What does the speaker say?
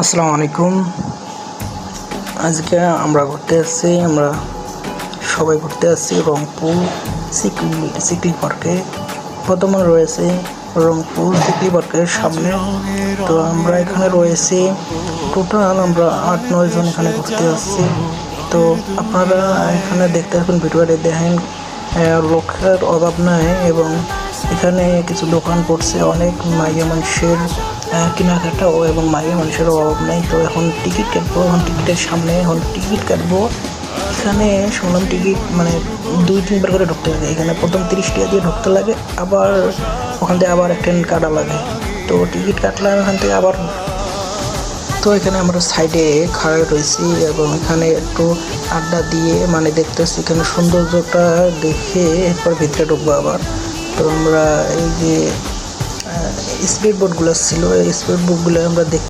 আসসালামু আলাইকুম। আজকে আমরা ঘুরতে আসছি, আমরা সবাই ঘুরতে আসছি রংপুর সিকলি সিকলি পার্কে। বর্তমান রয়েছে রংপুর সিকলি পার্কের সামনে। তো আমরা এখানে রয়েছি। টোটাল আমরা আট, নয় জন এখানে ঘুরতে আসছি। তো আপনারা এখানে দেখতে আসবেন ভিডিওটি দেখেন। লোকের অভাব নাই এবং এখানে কিছু দোকান পড়ছে, অনেক মাইয়া মানুষের কেনাকাটা ও এবং মাইয়া মানুষের অভাব নেই। তো এখন টিকিট কাটবো, এখন টিকিটের সামনে এখন টিকিট কাটবো। এখানে শুনলাম টিকিট মানে দুই তিনবার করে ঢুকতে লাগে। এখানে প্রথম তিরিশ টাকা দিয়ে ঢুকতে লাগে, আবার ওখান থেকে আবার একটা কাটা লাগে। তো টিকিট কাটলাম এখান থেকে আবার। তো এখানে আমরা সাইডে খাড়া রয়েছি এবং এখানে একটু আড্ডা দিয়ে মানে দেখতেছি এখানে সৌন্দর্যটা দেখে এরপর ভিতরে ঢুকবো আবার। তো আমরা এই যে স্পিড বোটগুলো ছিল এই স্পিড বোটগুলো আমরা দেখ